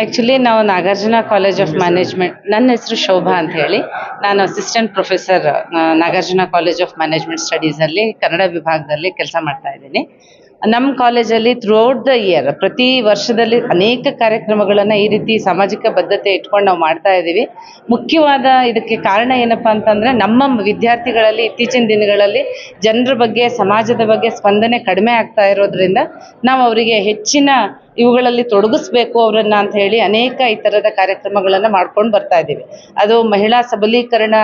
Actually ನಾವು Nagarjuna college of management ನನ್ನ ಹೆಸರು ಶೋಭಾ ಅಂತ ಹೇಳಿ. ನಾನು assistant professor Nagarjuna college of management ಸ್ಟಡೀಸಲ್ಲಿ Kannada ವಿಭಾಗದಲ್ಲಿ ಕೆಲಸ ಮಾಡ್ತಾ ಇದ್ದೀನಿ. ನಮ್ಮ ಕಾಲೇಜಲ್ಲಿ ಥ್ರೂಔಟ್ ದ ಇಯರ್ ಪ್ರತಿ ವರ್ಷದಲ್ಲಿ ಅನೇಕ ಕಾರ್ಯಕ್ರಮಗಳನ್ನು ಈ ರೀತಿ ಸಾಮಾಜಿಕ ಬದ್ಧತೆ ಇಟ್ಕೊಂಡು ನಾವು ಮಾಡ್ತಾ ಇದ್ದೀವಿ ಮುಖ್ಯವಾದ ಇದಕ್ಕೆ ಕಾರಣ ಏನಪ್ಪ ಅಂತಂದರೆ, ನಮ್ಮ ವಿದ್ಯಾರ್ಥಿಗಳಲ್ಲಿ ಇತ್ತೀಚಿನ ದಿನಗಳಲ್ಲಿ ಜನರ ಬಗ್ಗೆ, ಸಮಾಜದ ಬಗ್ಗೆ ಸ್ಪಂದನೆ ಕಡಿಮೆ ಆಗ್ತಾ ಇರೋದ್ರಿಂದ ನಾವು ಅವರಿಗೆ ಹೆಚ್ಚಿನ ಇವುಗಳಲ್ಲಿ ತೊಡಗಿಸ್ಬೇಕು ಅವರನ್ನ ಅಂತ ಹೇಳಿ ಅನೇಕ ಈ ಥರದ ಕಾರ್ಯಕ್ರಮಗಳನ್ನು ಮಾಡ್ಕೊಂಡು ಬರ್ತಾ ಇದ್ದೀವಿ ಅದು ಮಹಿಳಾ ಸಬಲೀಕರಣ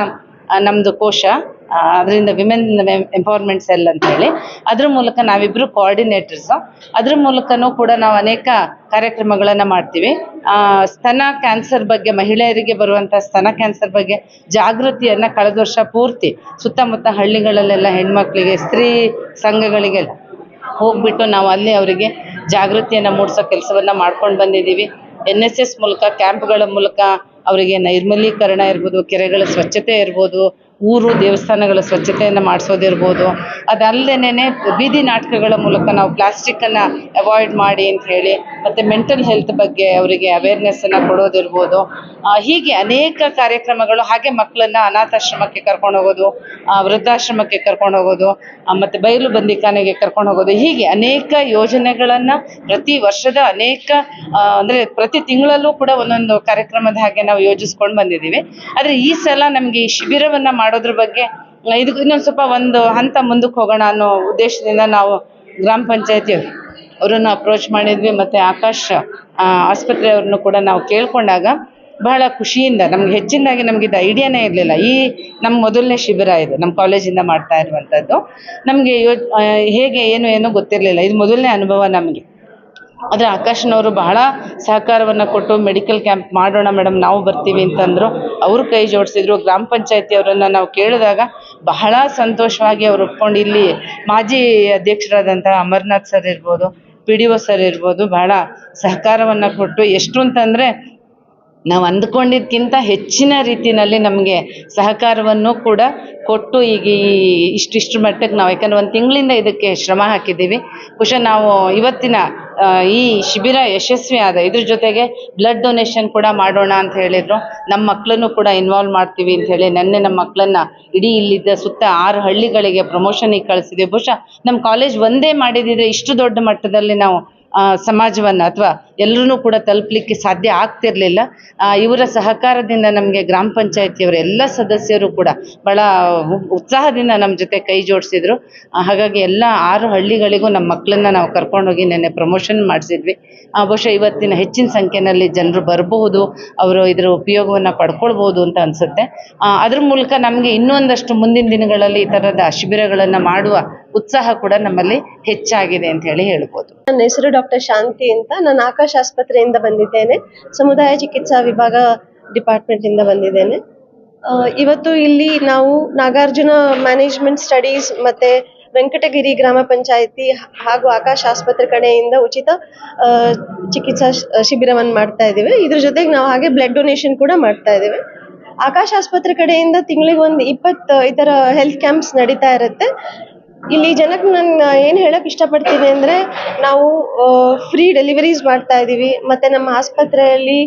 ಆ, ನಮ್ದು ಕೋಶ. ಅದರಿಂದ ವಿಮೆನ್ ಎಂಪವರ್ಮೆಂಟ್ ಸೆಲ್ ಅಂತ ಹೇಳಿ. ಅದ್ರ ಮೂಲಕ ನಾವಿಬ್ರು ಕೋಆರ್ಡಿನೇಟರ್ಸು ಅದ್ರ ಮೂಲಕನೂ ಕೂಡ ನಾವು ಅನೇಕ ಕಾರ್ಯಕ್ರಮಗಳನ್ನು ಮಾಡ್ತೀವಿ. ಸ್ತನ ಕ್ಯಾನ್ಸರ್ ಬಗ್ಗೆ ಮಹಿಳೆಯರಿಗೆ ಬರುವಂಥ ಸ್ತನ ಕ್ಯಾನ್ಸರ್ ಬಗ್ಗೆ ಜಾಗೃತಿಯನ್ನು ಕಳೆದ ವರ್ಷ ಪೂರ್ತಿ ಸುತ್ತಮುತ್ತ ಹಳ್ಳಿಗಳಲ್ಲೆಲ್ಲ ಹೆಣ್ಮಕ್ಳಿಗೆ ಸ್ತ್ರೀ ಸಂಘಗಳಿಗೆಲ್ಲ ಹೋಗ್ಬಿಟ್ಟು ನಾವು ಅಲ್ಲಿ ಅವರಿಗೆ ಜಾಗೃತಿಯನ್ನು ಮೂಡಿಸೋ ಕೆಲಸವನ್ನು ಮಾಡ್ಕೊಂಡು ಬಂದಿದ್ದೀವಿ. ಎನ್ ಎಸ್ ಎಸ್ ಮೂಲಕ ಕ್ಯಾಂಪ್ಗಳ ಮೂಲಕ ಅವರಿಗೆ ನೈರ್ಮಲೀಕರಣ ಇರ್ಬೋದು ಕೆರೆಗಳ ಸ್ವಚ್ಛತೆ ಇರ್ಬೋದು ಊರು, ದೇವಸ್ಥಾನಗಳ ಸ್ವಚ್ಛತೆಯನ್ನು ಮಾಡಿಸೋದಿರ್ಬೋದು. ಅದಲ್ಲದೇನೆ ಬೀದಿ ನಾಟಕಗಳ ಮೂಲಕ ನಾವು ಪ್ಲಾಸ್ಟಿಕ್ಕನ್ನು ಅವಾಯ್ಡ್ ಮಾಡಿ ಅಂತ ಹೇಳಿ, ಮತ್ತು ಮೆಂಟಲ್ ಹೆಲ್ತ್ ಬಗ್ಗೆ ಅವರಿಗೆ ಅವೇರ್ನೆಸ್ಸನ್ನು ಕೊಡೋದಿರ್ಬೋದು. ಹೀಗೆ ಅನೇಕ ಕಾರ್ಯಕ್ರಮಗಳು, ಹಾಗೆ ಮಕ್ಕಳನ್ನ ಅನಾಥಾಶ್ರಮಕ್ಕೆ ಕರ್ಕೊಂಡು ಹೋಗೋದು ವೃದ್ಧಾಶ್ರಮಕ್ಕೆ ಕರ್ಕೊಂಡು ಹೋಗೋದು ಮತ್ತು ಬಯಲು ಬಂದಿಖಾನೆಗೆ ಕರ್ಕೊಂಡು ಹೋಗೋದು, ಹೀಗೆ ಅನೇಕ ಯೋಜನೆಗಳನ್ನು ಪ್ರತಿ ವರ್ಷದ ಅನೇಕ ಅಂದರೆ ಪ್ರತಿ ತಿಂಗಳಲ್ಲೂ ಕೂಡ ಒಂದೊಂದು ಕಾರ್ಯಕ್ರಮದ ಹಾಗೆ ನಾವು ಯೋಜಿಸ್ಕೊಂಡು ಬಂದಿದ್ದೀವಿ. ಆದರೆ ಈ ಸಲ ನಮಗೆ ಈ ಶಿಬಿರವನ್ನು ಮಾಡೋದ್ರ ಬಗ್ಗೆ ಇದಕ್ಕೆ ಇದು ಇನ್ನೊಂದು ಸ್ವಲ್ಪ ಒಂದು ಹಂತ ಮುಂದಕ್ಕೆ ಹೋಗೋಣ ಅನ್ನೋ ಉದ್ದೇಶದಿಂದ ನಾವು ಗ್ರಾಮ ಪಂಚಾಯತಿ ಅವರನ್ನು ಅಪ್ರೋಚ್ ಮಾಡಿದ್ವಿ ಮತ್ತು ಆಕಾಶ್ ಆಸ್ಪತ್ರೆಯವ್ರನ್ನು ಕೂಡ ನಾವು ಕೇಳ್ಕೊಂಡಾಗ ಬಹಳ ಖುಷಿಯಿಂದ, ನಮ್ಗೆ ಹೆಚ್ಚಿನದಾಗಿ ಇದು ಐಡಿಯಾನೇ ಇರಲಿಲ್ಲ. ಈ ನಮ್ಮ ಮೊದಲನೇ ಶಿಬಿರ ಇದು ನಮ್ಮ ಕಾಲೇಜಿಂದ ಮಾಡ್ತಾ ಇರುವಂಥದ್ದು ನಮಗೆ ಯೋ ಹೇಗೆ, ಏನು ಏನು ಗೊತ್ತಿರಲಿಲ್ಲ. ಇದು ಮೊದಲನೇ ಅನುಭವ ನಮಗೆ. ಆದರೆ ಆಕಾಶ್ನವರು ಬಹಳ ಸಹಕಾರವನ್ನು ಕೊಟ್ಟು ಮೆಡಿಕಲ್ ಕ್ಯಾಂಪ್ ಮಾಡೋಣ ಮೇಡಮ್ ನಾವು ಬರ್ತೀವಿ ಅಂತಂದರು. ಅವರು ಕೈ ಜೋಡಿಸಿದ್ರು. ಗ್ರಾಮ ಪಂಚಾಯತಿ ಅವರನ್ನು ನಾವು ಕೇಳಿದಾಗ ಬಹಳ ಸಂತೋಷವಾಗಿ ಅವ್ರು ಒಪ್ಕೊಂಡು ಇಲ್ಲಿ ಮಾಜಿ ಅಧ್ಯಕ್ಷರಾದಂಥ ಅಮರ್ನಾಥ್ ಸರ್ ಇರ್ಬೋದು, ಪಿ ಡಿ ಒ ಸರ್ ಇರ್ಬೋದು ಬಹಳ ಸಹಕಾರವನ್ನು ಕೊಟ್ಟು ಎಷ್ಟು ಅಂತಂದರೆ ನಾವು ಅಂದ್ಕೊಂಡಿದ್ದಕ್ಕಿಂತ ಹೆಚ್ಚಿನ ರೀತಿಯಲ್ಲಿ ನಮಗೆ ಸಹಕಾರವನ್ನು ಕೂಡ ಕೊಟ್ಟು ಈಗ ಈ ಇಷ್ಟಿಷ್ಟು ಮಟ್ಟಕ್ಕೆ ನಾವು ಯಾಕಂದ್ರೆ ಒಂದು ತಿಂಗಳಿಂದ ಇದಕ್ಕೆ ಶ್ರಮ ಹಾಕಿದ್ದೀವಿ. ಬಹುಶಃ ನಾವು ಇವತ್ತಿನ ಈ ಶಿಬಿರ ಯಶಸ್ವಿ ಆದ ಇದ್ರ ಜೊತೆಗೆ ಬ್ಲಡ್ ಡೊನೇಷನ್ ಕೂಡ ಮಾಡೋಣ ಅಂತ ಹೇಳಿದ್ರು. ನಮ್ಮ ಮಕ್ಕಳನ್ನು ಕೂಡ ಇನ್ವಾಲ್ವ್ ಮಾಡ್ತೀವಿ ಅಂತ ಹೇಳಿ ನೆನ್ನೆ ನಮ್ಮ ಮಕ್ಕಳನ್ನ ಇಡೀ ಇಲ್ಲಿದ್ದ ಸುತ್ತ ಆರು ಹಳ್ಳಿಗಳಿಗೆ ಪ್ರಮೋಷನಿಗೆ ಕಳಿಸಿದ್ವಿ. ಬಹುಶಃ ನಮ್ಮ ಕಾಲೇಜ್ ಒಂದೇ ಮಾಡಿದಿದ್ರೆ ಇಷ್ಟು ದೊಡ್ಡ ಮಟ್ಟದಲ್ಲಿ ನಾವು ಸಮಾಜವನ್ನು ಅಥವಾ ಎಲ್ಲರೂ ಕೂಡ ತಲುಪಲಿಕ್ಕೆ ಸಾಧ್ಯ ಆಗ್ತಿರ್ಲಿಲ್ಲ. ಇವರ ಸಹಕಾರದಿಂದ ನಮಗೆ ಗ್ರಾಮ ಪಂಚಾಯತಿಯವರ ಎಲ್ಲ ಸದಸ್ಯರು ಕೂಡ ಬಹಳ ಉತ್ಸಾಹದಿಂದ ನಮ್ಮ ಜೊತೆ ಕೈ ಜೋಡಿಸಿದ್ರು. ಹಾಗಾಗಿ ಎಲ್ಲ ಆರು ಹಳ್ಳಿಗಳಿಗೂ ನಮ್ಮ ಮಕ್ಕಳನ್ನ ನಾವು ಕರ್ಕೊಂಡೋಗಿ ನೆನ್ನೆ ಪ್ರಮೋಷನ್ ಮಾಡಿಸಿದ್ವಿ. ಬಹುಶಃ ಇವತ್ತಿನ ಹೆಚ್ಚಿನ ಸಂಖ್ಯೆಯಲ್ಲಿ ಜನರು ಬರಬಹುದು, ಅವರು ಇದರ ಉಪಯೋಗವನ್ನು ಪಡ್ಕೊಳ್ಬಹುದು ಅಂತ ಅನಿಸುತ್ತೆ. ಅದ್ರ ಮೂಲಕ ನಮಗೆ ಇನ್ನೊಂದಷ್ಟು ಮುಂದಿನ ದಿನಗಳಲ್ಲಿ ಈ ಥರದ ಶಿಬಿರಗಳನ್ನು ಮಾಡುವ ಉತ್ಸಾಹ ಕೂಡ ನಮ್ಮಲ್ಲಿ ಹೆಚ್ಚಾಗಿದೆ ಅಂತ ಹೇಳಿ ಹೇಳ್ಬೋದು. ನನ್ನ ಹೆಸರು ಡಾಕ್ಟರ್ ಶಾಂತಿ ಅಂತ. ನಾನು ಆಕಾಶ್ ಆಸ್ಪತ್ರೆಯಿಂದ ಬಂದಿದ್ದೇನೆ. ಸಮುದಾಯ ಚಿಕಿತ್ಸಾ ವಿಭಾಗ ಡಿಪಾರ್ಟ್ಮೆಂಟ್ ಇಂದ ಬಂದಿದ್ದೇನೆ ಇವತ್ತು ಇಲ್ಲಿ ನಾವು ನಾಗಾರ್ಜುನ ಮ್ಯಾನೇಜ್ಮೆಂಟ್ ಸ್ಟಡೀಸ್ ಮತ್ತೆ ವೆಂಕಟಗಿರಿ ಗ್ರಾಮ ಪಂಚಾಯಿತಿ ಹಾಗೂ ಆಕಾಶ ಆಸ್ಪತ್ರೆ ಕಡೆಯಿಂದ ಉಚಿತ ಚಿಕಿತ್ಸಾ ಶಿಬಿರವನ್ನು ಮಾಡ್ತಾ ಇದ್ದೀವಿ. ಇದ್ರ ಜೊತೆಗೆ ನಾವು ಹಾಗೆ ಬ್ಲಡ್ ಡೊನೇಷನ್ ಕೂಡ ಮಾಡ್ತಾ ಇದ್ದೇವೆ. ಆಕಾಶ್ ಆಸ್ಪತ್ರೆ ಕಡೆಯಿಂದ ತಿಂಗಳಿಗೆ ಒಂದು ಇಪ್ಪತ್ತು, ಈ ಥರ ಹೆಲ್ತ್ ಕ್ಯಾಂಪ್ಸ್ ನಡೀತಾ ಇರುತ್ತೆ. ಇಲ್ಲಿ ಜನಕ್ಕೆ ನಾನು ಏನು ಹೇಳಕ್ ಇಷ್ಟಪಡ್ತೀನಿ ಅಂದ್ರೆ ನಾವು ಫ್ರೀ ಡೆಲಿವರೀಸ್ ಮಾಡ್ತಾ ಇದೀವಿ. ಮತ್ತೆ ನಮ್ಮ ಆಸ್ಪತ್ರೆಯಲ್ಲಿ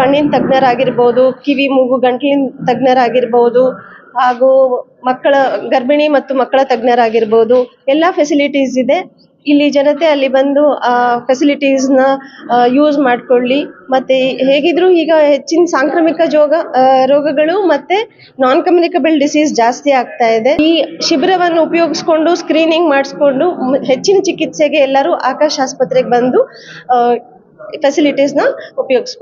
ಕಣ್ಣಿನ ತಜ್ಞರಾಗಿರ್ಬೋದು, ಕಿವಿ, ಮೂಗು, ಗಂಟ್ಲಿನ ತಜ್ಞರಾಗಿರ್ಬೋದು, ಹಾಗೂ ಮಕ್ಕಳ ಗರ್ಭಿಣಿ ಮತ್ತು ಮಕ್ಕಳ ತಜ್ಞರಾಗಿರ್ಬೋದು, ಎಲ್ಲ ಫೆಸಿಲಿಟೀಸ್ ಇದೆ. ಇಲ್ಲಿ ಜನತೆ ಅಲ್ಲಿ ಬಂದು, ಆ ನ ಯೂಸ್ ಮಾಡ್ಕೊಳ್ಳಿ. ಮತ್ತೆ ಹೇಗಿದ್ರು ಈಗ ಹೆಚ್ಚಿನ ಸಾಂಕ್ರಾಮಿಕ ಜೋಗ ರೋಗಗಳು ಮತ್ತೆ ನಾನ್ ಕಮ್ಯುನಿಕಬಲ್ ಡಿಸೀಸ್ ಜಾಸ್ತಿ ಆಗ್ತಾ ಇದೆ. ಈ ಶಿಬಿರವನ್ನು ಉಪಯೋಗಿಸ್ಕೊಂಡು ಸ್ಕ್ರೀನಿಂಗ್ ಮಾಡಿಸ್ಕೊಂಡು ಹೆಚ್ಚಿನ ಚಿಕಿತ್ಸೆಗೆ ಎಲ್ಲರೂ ಆಕಾಶ್ ಆಸ್ಪತ್ರೆಗೆ ಬಂದು ಫೆಸಿಲಿಟೀಸ್ನ ಉಪಯೋಗಿಸ್ಕೊಂಡು